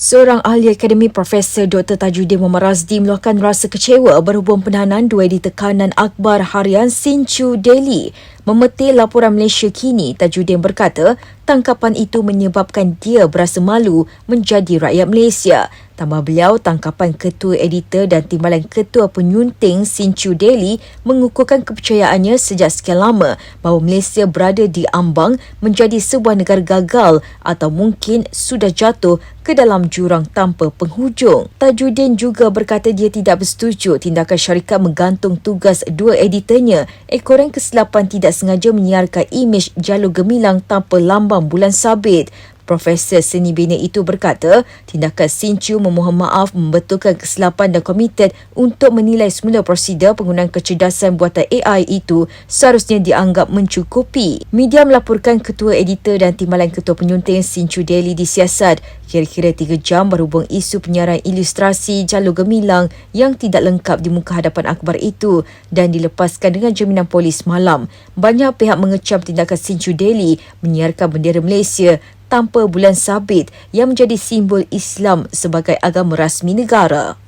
Seorang ahli akademi Profesor Dr. Tajuddin Muhammad Razdi meluahkan rasa kecewa berhubung penahanan dua di tekanan akhbar harian Sinchu Daily. Memetik laporan Malaysia kini, Tajuddin berkata tangkapan itu menyebabkan dia berasa malu menjadi rakyat Malaysia. Tambah beliau, tangkapan ketua editor dan timbalan ketua penyunting Sinchu Daily mengukuhkan kepercayaannya sejak sekian lama bahawa Malaysia berada di ambang menjadi sebuah negara gagal atau mungkin sudah jatuh ke dalam jurang tanpa penghujung. Tajuddin juga berkata dia tidak bersetuju tindakan syarikat menggantung tugas dua editornya ekoran kesilapan tidak sengaja menyiarkan imej jalur gemilang tanpa lambang bulan sabit. Profesor seni bina itu berkata, tindakan Sinchu memohon maaf membetulkan kesilapan dan komited untuk menilai semula prosedur penggunaan kecerdasan buatan AI itu seharusnya dianggap mencukupi. Media melaporkan ketua editor dan timbalan ketua penyunting Sinchu Daily disiasat kira-kira tiga jam berhubung isu penyiaran ilustrasi jalur gemilang yang tidak lengkap di muka hadapan akhbar itu dan dilepaskan dengan jaminan polis malam. Banyak pihak mengecam tindakan Sinchu Daily menyiarkan bendera Malaysia tanpa bulan sabit yang menjadi simbol Islam sebagai agama rasmi negara.